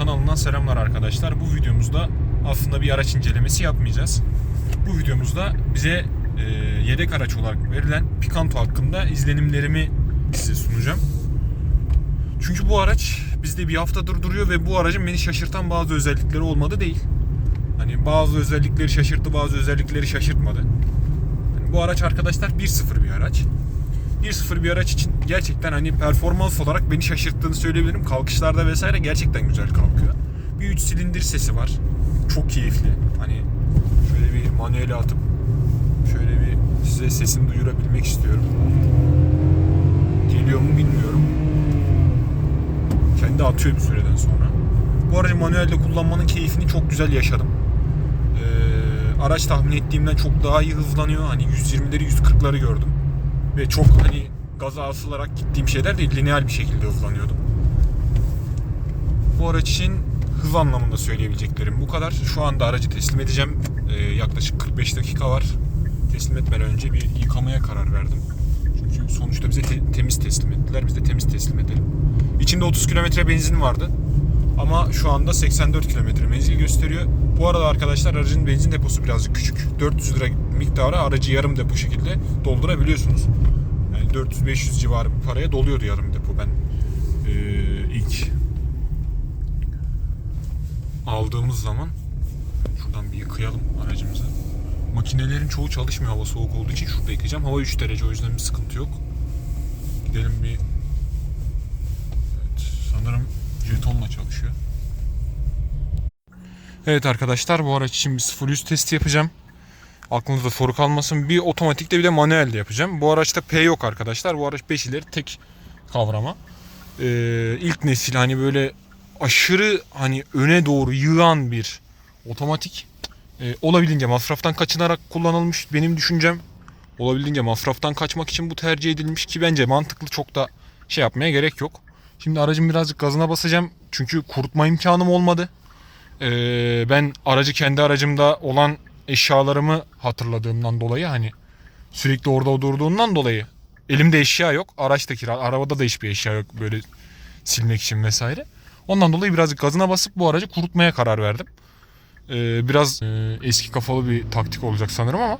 kanalından selamlar arkadaşlar. Bu videomuzda aslında bir araç incelemesi yapmayacağız. Bu videomuzda bize e, yedek araç olarak verilen Picanto hakkında izlenimlerimi size sunacağım. Çünkü bu araç bizde bir haftadır duruyor ve bu aracın beni şaşırtan bazı özellikleri olmadı değil. Hani bazı özellikleri şaşırttı, bazı özellikleri şaşırtmadı. Hani bu araç arkadaşlar 1.0 bir araç. 1.0 bir araç için gerçekten hani performans olarak beni şaşırttığını söyleyebilirim. Kalkışlarda vesaire gerçekten güzel kalkıyor. Bir 3 silindir sesi var. Çok keyifli. Hani şöyle bir manuele atıp şöyle bir size sesini duyurabilmek istiyorum. Geliyor mu bilmiyorum. Kendi atıyor bir süreden sonra. Bu aracı manuelde kullanmanın keyfini çok güzel yaşadım. Ee, araç tahmin ettiğimden çok daha iyi hızlanıyor. Hani 120'leri 140'ları gördüm. Ve çok hani gaza asılarak gittiğim şeyler değil. Lineal bir şekilde hızlanıyordum. Bu araç için hız anlamında söyleyebileceklerim bu kadar. Şu anda aracı teslim edeceğim. Ee, yaklaşık 45 dakika var. Teslim etmeden önce bir yıkamaya karar verdim. Çünkü sonuçta bize te- temiz teslim ettiler. Biz de temiz teslim edelim. İçinde 30 kilometre benzin vardı. Ama şu anda 84 kilometre menzil gösteriyor. Bu arada arkadaşlar aracın benzin deposu birazcık küçük. 400 lira miktarı aracı yarım depo şekilde doldurabiliyorsunuz. Yani 400-500 civarı bir paraya doluyordu yarım depo ben ee, ilk aldığımız zaman şuradan bir yıkayalım aracımızı. Makinelerin çoğu çalışmıyor hava soğuk olduğu için şurada yıkayacağım. Hava 3 derece o yüzden bir sıkıntı yok. Gidelim bir evet, sanırım jetonla çalışıyor. Evet arkadaşlar bu araç için bir 0-100 testi yapacağım. Aklınızda soru kalmasın. Bir otomatikte bir de manuelde yapacağım. Bu araçta P yok arkadaşlar. Bu araç 5 ileri tek kavrama. Ee, ilk nesil hani böyle aşırı hani öne doğru yığan bir otomatik. Ee, olabildiğince masraftan kaçınarak kullanılmış benim düşüncem. Olabildiğince masraftan kaçmak için bu tercih edilmiş ki bence mantıklı çok da şey yapmaya gerek yok. Şimdi aracın birazcık gazına basacağım. Çünkü kurutma imkanım olmadı. Ee, ben aracı kendi aracımda olan eşyalarımı hatırladığımdan dolayı hani sürekli orada durduğundan dolayı elimde eşya yok. Araçtaki arabada da hiçbir eşya yok böyle silmek için vesaire. Ondan dolayı birazcık gazına basıp bu aracı kurutmaya karar verdim. Ee, biraz e, eski kafalı bir taktik olacak sanırım ama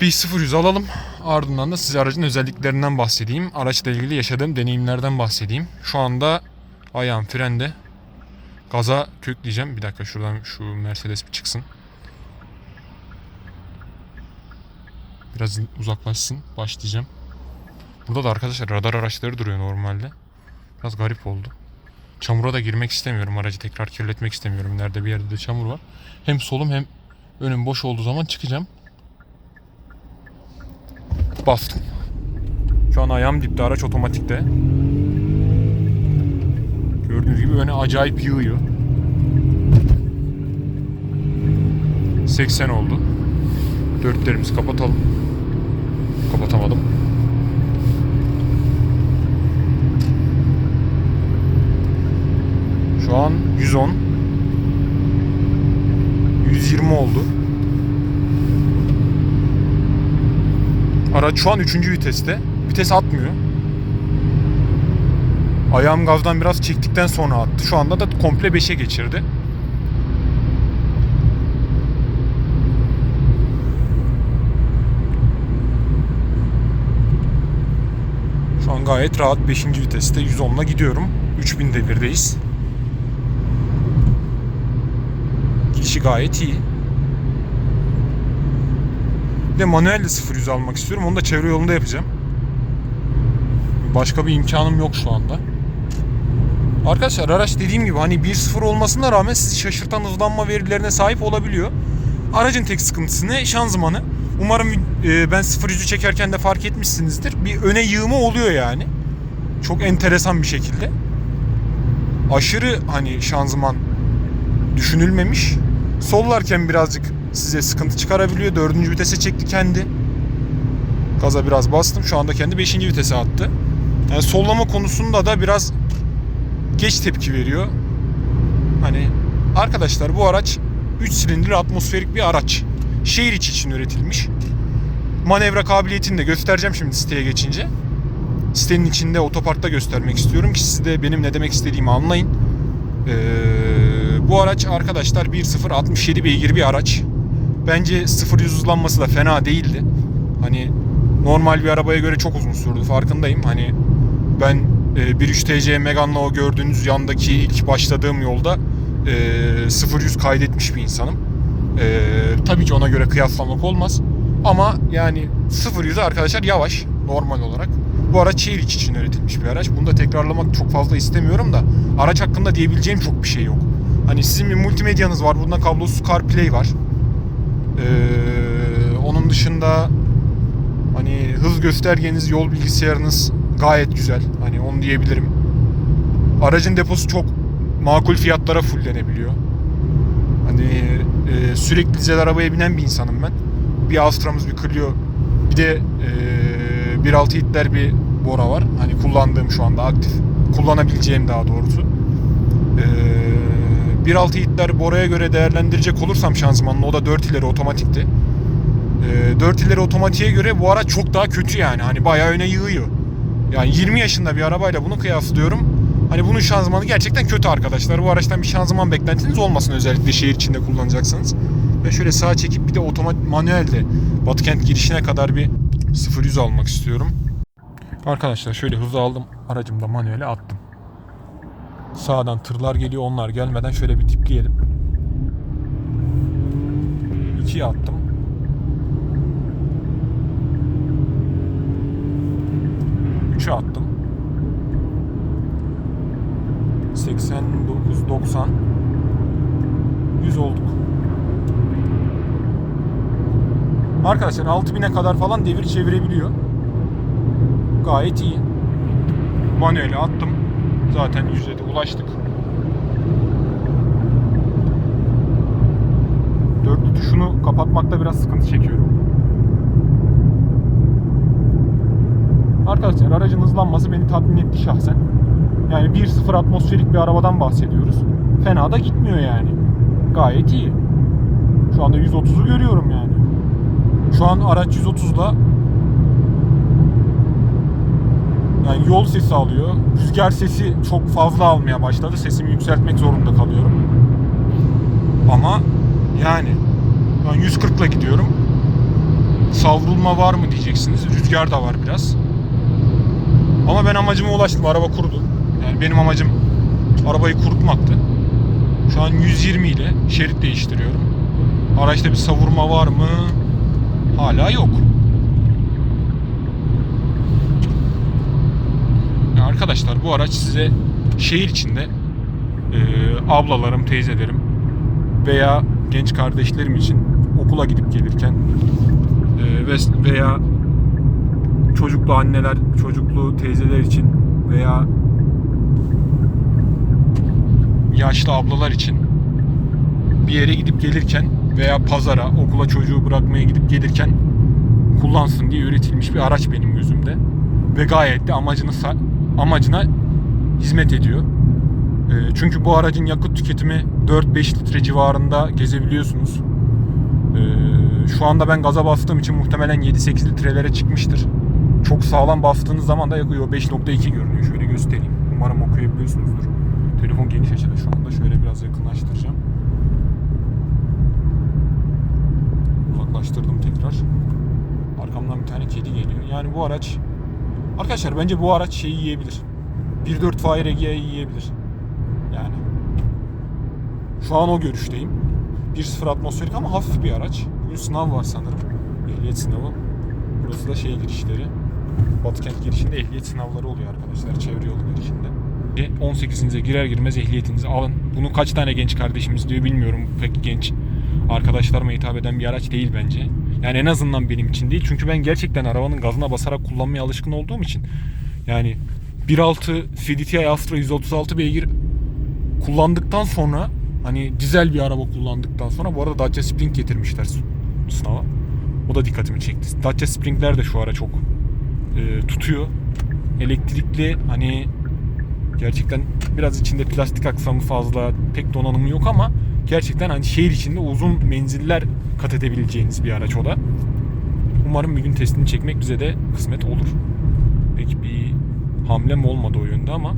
bir 0 alalım. Ardından da size aracın özelliklerinden bahsedeyim. Araçla ilgili yaşadığım deneyimlerden bahsedeyim. Şu anda ayağım frende. Gaza kökleyeceğim. Bir dakika şuradan şu Mercedes bir çıksın. Biraz uzaklaşsın. Başlayacağım. Burada da arkadaşlar radar araçları duruyor normalde. Biraz garip oldu. Çamura da girmek istemiyorum. Aracı tekrar kirletmek istemiyorum. Nerede bir yerde de çamur var. Hem solum hem önüm boş olduğu zaman çıkacağım. Bastım. Şu an ayağım dipte. Araç otomatikte. Gördüğünüz gibi öne acayip yığıyor. 80 oldu. Dörtlerimizi kapatalım. Kapatamadım. Şu an 110. 120 oldu. Araç şu an 3. viteste. Vites atmıyor. Ayağım gazdan biraz çektikten sonra attı. Şu anda da komple 5'e geçirdi. Şu an gayet rahat 5. viteste 110'la gidiyorum. 3000 devirdeyiz. Gidişi gayet iyi. De manuel de 0-100 almak istiyorum. Onu da çevre yolunda yapacağım. Başka bir imkanım yok şu anda. Arkadaşlar araç dediğim gibi hani 1.0 olmasına rağmen sizi şaşırtan hızlanma verilerine sahip olabiliyor. Aracın tek sıkıntısı ne? Şanzımanı. Umarım e, ben 0-100'ü çekerken de fark etmişsinizdir. Bir öne yığımı oluyor yani. Çok enteresan bir şekilde. Aşırı hani şanzıman düşünülmemiş. Sollarken birazcık size sıkıntı çıkarabiliyor. Dördüncü vitese çekti kendi. Gaza biraz bastım. Şu anda kendi beşinci vitese attı. Yani sollama konusunda da biraz geç tepki veriyor. Hani arkadaşlar bu araç 3 silindirli atmosferik bir araç. Şehir içi için üretilmiş. Manevra kabiliyetini de göstereceğim şimdi siteye geçince. Sitenin içinde otoparkta göstermek istiyorum ki siz de benim ne demek istediğimi anlayın. Ee, bu araç arkadaşlar 1.0 67 beygir bir araç. Bence 0 100 hızlanması da fena değildi. Hani normal bir arabaya göre çok uzun sürdü farkındayım. Hani ben e, 1.3 TC Megane'la o gördüğünüz yandaki ilk başladığım yolda e, 0 100 kaydetmiş bir insanım. E, tabii ki ona göre kıyaslamak olmaz. Ama yani 0 100'e arkadaşlar yavaş normal olarak. Bu araç şehir içi için üretilmiş bir araç. Bunu da tekrarlamak çok fazla istemiyorum da araç hakkında diyebileceğim çok bir şey yok. Hani sizin bir multimedyanız var. Bunda kablosuz CarPlay var. Ee, onun dışında hani hız göstergeniz, yol bilgisayarınız gayet güzel. Hani onu diyebilirim. Aracın deposu çok makul fiyatlara fulllenebiliyor. Hani e, sürekli dizel arabaya binen bir insanım ben. Bir Astra'mız, bir Clio, bir de e, 1.6 hitler bir Bora var. Hani kullandığım şu anda aktif. Kullanabileceğim daha doğrusu. E, 1.6 hitler Bora'ya göre değerlendirecek olursam şanzımanla o da 4 ileri otomatikti. E, 4 ileri otomatiğe göre bu araç çok daha kötü yani. Hani bayağı öne yığıyor. Yani 20 yaşında bir arabayla bunu kıyaslıyorum. Hani bunun şanzımanı gerçekten kötü arkadaşlar. Bu araçtan bir şanzıman beklentiniz olmasın özellikle şehir içinde kullanacaksınız. Ve şöyle sağa çekip bir de otomatik manuelde Batıkent girişine kadar bir 0-100 almak istiyorum. Arkadaşlar şöyle hızı aldım. Aracımda manuele attım. Sağdan tırlar geliyor. Onlar gelmeden şöyle bir tipleyelim. 2'ye attım. Üçe attım. 89, 90 100 olduk. Arkadaşlar 6000'e kadar falan devir çevirebiliyor. Gayet iyi. Manuele attım. Zaten 100'e de ulaştık. Dörtlü tuşunu kapatmakta biraz sıkıntı çekiyorum. Arkadaşlar aracın hızlanması beni tatmin etti şahsen. Yani 1.0 atmosferik bir arabadan bahsediyoruz. Fena da gitmiyor yani. Gayet iyi. Şu anda 130'u görüyorum yani. Şu an araç 130'da yani yol sesi alıyor. Rüzgar sesi çok fazla almaya başladı. Sesimi yükseltmek zorunda kalıyorum. Ama yani ben 140 ile gidiyorum. Savrulma var mı diyeceksiniz. Rüzgar da var biraz. Ama ben amacıma ulaştım. Araba kurudu. Yani benim amacım arabayı kurutmaktı. Şu an 120 ile şerit değiştiriyorum. Araçta bir savurma var mı? Hala yok. Arkadaşlar bu araç size şehir içinde e, ablalarım, teyzelerim veya genç kardeşlerim için okula gidip gelirken e, ve- veya çocuklu anneler, çocuklu teyzeler için veya yaşlı ablalar için bir yere gidip gelirken veya pazara, okula çocuğu bırakmaya gidip gelirken kullansın diye üretilmiş bir araç benim gözümde. Ve gayet de amacını amacına hizmet ediyor. Ee, çünkü bu aracın yakıt tüketimi 4-5 litre civarında gezebiliyorsunuz. Ee, şu anda ben gaza bastığım için muhtemelen 7-8 litrelere çıkmıştır. Çok sağlam bastığınız zaman da yakıyor. 5.2 görünüyor. Şöyle göstereyim. Umarım okuyabiliyorsunuzdur. Telefon geniş açıda şu anda. Şöyle biraz yakınlaştıracağım. Uzaklaştırdım tekrar. Arkamdan bir tane kedi geliyor. Yani bu araç Arkadaşlar bence bu araç şeyi yiyebilir. 1.4 Fire Egea'yı yiyebilir. Yani. Şu an o görüşteyim. 1.0 atmosferik ama hafif bir araç. Bugün sınav var sanırım. Ehliyet sınavı. Burası da şey girişleri. Batıkent girişinde ehliyet sınavları oluyor arkadaşlar. Çevre yolu girişinde. Ve 18'inize girer girmez ehliyetinizi alın. Bunu kaç tane genç kardeşimiz diyor bilmiyorum. Pek genç arkadaşlarıma hitap eden bir araç değil bence. Yani en azından benim için değil. Çünkü ben gerçekten arabanın gazına basarak kullanmaya alışkın olduğum için. Yani 1.6 CDTI Astra 136 beygir kullandıktan sonra hani dizel bir araba kullandıktan sonra bu arada Dacia Spring getirmişler sınava. O da dikkatimi çekti. Dacia Spring'ler de şu ara çok e, tutuyor. Elektrikli hani gerçekten biraz içinde plastik aksamı fazla pek donanımı yok ama gerçekten hani şehir içinde uzun menziller kat edebileceğiniz bir araç o da. Umarım bir gün testini çekmek bize de kısmet olur. Peki bir hamlem olmadı o yönde ama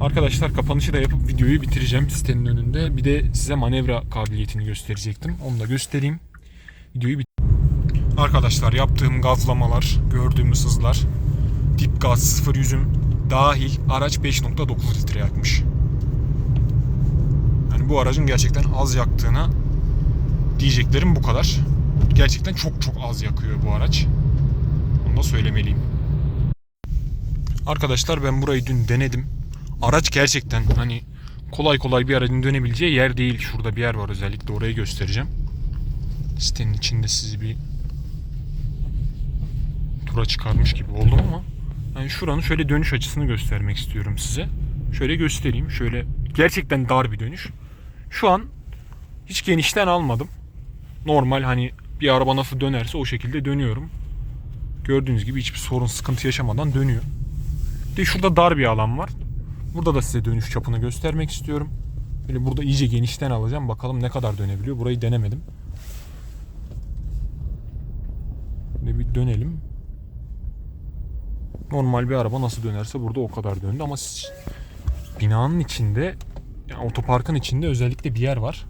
Arkadaşlar kapanışı da yapıp videoyu bitireceğim sitenin önünde. Bir de size manevra kabiliyetini gösterecektim. Onu da göstereyim. Videoyu bit Arkadaşlar yaptığım gazlamalar, gördüğümüz hızlar dip gaz 0 yüzüm dahil araç 5.9 litre yakmış. Bu aracın gerçekten az yaktığına diyeceklerim bu kadar. Gerçekten çok çok az yakıyor bu araç. Onu da söylemeliyim. Arkadaşlar ben burayı dün denedim. Araç gerçekten hani kolay kolay bir aracın dönebileceği yer değil. Şurada bir yer var özellikle orayı göstereceğim. Sitenin içinde sizi bir tura çıkarmış gibi oldum ama yani şuranın şöyle dönüş açısını göstermek istiyorum size. Şöyle göstereyim. Şöyle gerçekten dar bir dönüş. Şu an hiç genişten almadım. Normal hani bir araba nasıl dönerse o şekilde dönüyorum. Gördüğünüz gibi hiçbir sorun sıkıntı yaşamadan dönüyor. Bir de şurada dar bir alan var. Burada da size dönüş çapını göstermek istiyorum. Böyle burada iyice genişten alacağım. Bakalım ne kadar dönebiliyor. Burayı denemedim. Böyle bir dönelim. Normal bir araba nasıl dönerse burada o kadar döndü ama binanın içinde yani otoparkın içinde özellikle bir yer var.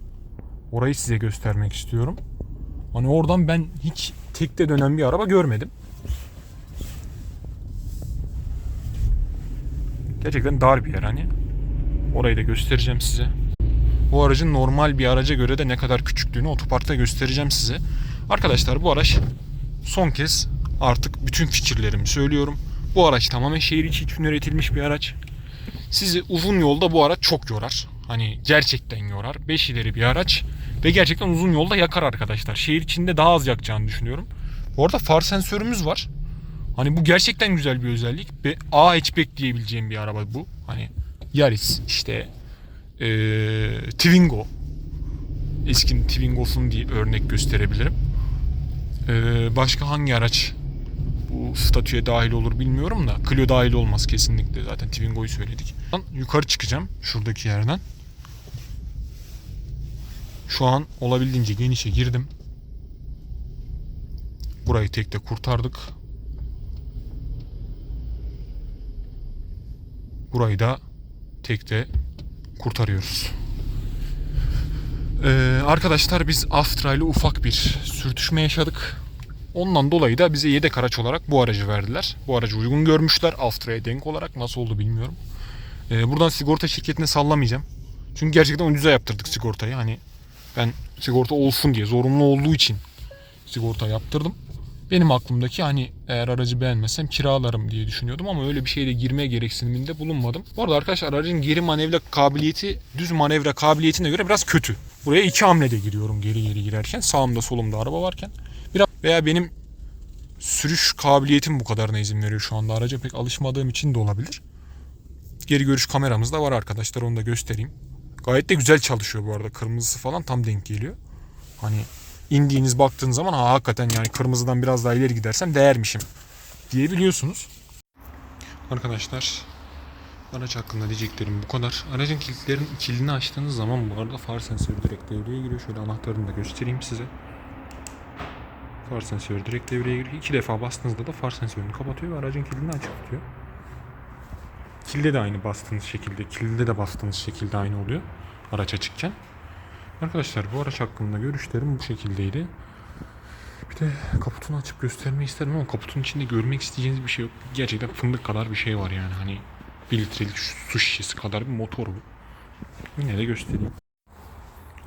Orayı size göstermek istiyorum. Hani oradan ben hiç tekte dönen bir araba görmedim. Gerçekten dar bir yer hani. Orayı da göstereceğim size. Bu aracın normal bir araca göre de ne kadar küçüklüğünü otoparkta göstereceğim size. Arkadaşlar bu araç son kez artık bütün fikirlerimi söylüyorum. Bu araç tamamen şehir içi için üretilmiş bir araç. Sizi uzun yolda bu araç çok yorar. Hani gerçekten yorar. 5 ileri bir araç ve gerçekten uzun yolda yakar arkadaşlar. Şehir içinde daha az yakacağını düşünüyorum. Bu arada far sensörümüz var. Hani bu gerçekten güzel bir özellik. Ve A hatchback diyebileceğim bir araba bu. Hani Yaris işte eee Twingo. Eski Twingo'sun diye örnek gösterebilirim. Eee, başka hangi araç bu statüye dahil olur bilmiyorum da Clio dahil olmaz kesinlikle zaten Twingo'yu söyledik. Yukarı çıkacağım şuradaki yerden. Şu an olabildiğince genişe girdim. Burayı tekte kurtardık. Burayı da tekte kurtarıyoruz. Ee, arkadaşlar biz Astra ile ufak bir sürtüşme yaşadık. Ondan dolayı da bize yedek araç olarak bu aracı verdiler. Bu aracı uygun görmüşler Astra'ya denk olarak. Nasıl oldu bilmiyorum. Ee, buradan sigorta şirketine sallamayacağım. Çünkü gerçekten ucuza yaptırdık sigortayı. Hani ben sigorta olsun diye zorunlu olduğu için sigorta yaptırdım. Benim aklımdaki hani eğer aracı beğenmezsem kiralarım diye düşünüyordum ama öyle bir şeyde girmeye gereksiniminde bulunmadım. Bu arada arkadaşlar aracın geri manevra kabiliyeti düz manevra kabiliyetine göre biraz kötü. Buraya iki hamlede giriyorum geri geri girerken. Sağımda solumda araba varken. Veya benim sürüş kabiliyetim bu kadarına izin veriyor şu anda. Araca pek alışmadığım için de olabilir. Geri görüş kameramız da var arkadaşlar onu da göstereyim. Gayet de güzel çalışıyor bu arada. Kırmızısı falan tam denk geliyor. Hani indiğiniz baktığınız zaman ha hakikaten yani kırmızıdan biraz daha ileri gidersem değermişim diyebiliyorsunuz. Arkadaşlar araç hakkında diyeceklerim bu kadar. Aracın kilitlerin kilidini açtığınız zaman bu arada far sensörü direkt devreye giriyor. Şöyle anahtarını da göstereyim size. Far sensörü direkt devreye giriyor. İki defa bastığınızda da far sensörünü kapatıyor ve aracın kilidini açık tutuyor. Kilide de aynı bastığınız şekilde, kilide de bastığınız şekilde aynı oluyor. Araç açıkken. Arkadaşlar bu araç hakkında görüşlerim bu şekildeydi. Bir de kaputunu açıp göstermeyi isterim ama kaputun içinde görmek isteyeceğiniz bir şey yok. Gerçekten fındık kadar bir şey var yani. Hani 1 litrelik su şişesi kadar bir motor bu. Yine de göstereyim.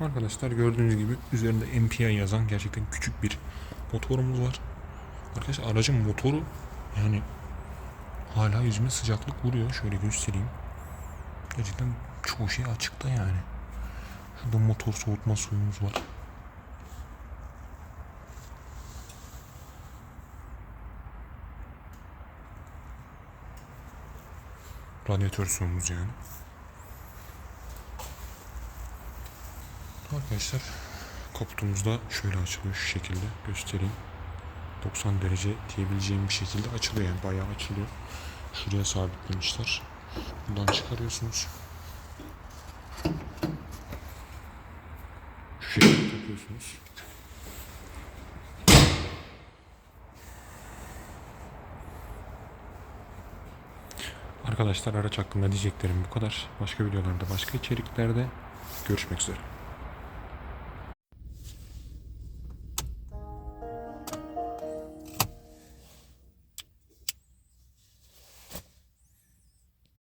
Arkadaşlar gördüğünüz gibi üzerinde MPI yazan gerçekten küçük bir motorumuz var. Arkadaşlar aracın motoru yani hala yüzüme sıcaklık vuruyor. Şöyle göstereyim. Gerçekten çoğu şey açıkta yani. Şurada motor soğutma suyumuz var. Radyatör suyumuz yani. Arkadaşlar kaputumuz şöyle açılıyor şu şekilde göstereyim. 90 derece diyebileceğim bir şekilde açılıyor yani bayağı açılıyor. Şuraya sabitlemişler. Buradan çıkarıyorsunuz. Şu şekilde takıyorsunuz. Arkadaşlar araç hakkında diyeceklerim bu kadar. Başka videolarda, başka içeriklerde görüşmek üzere.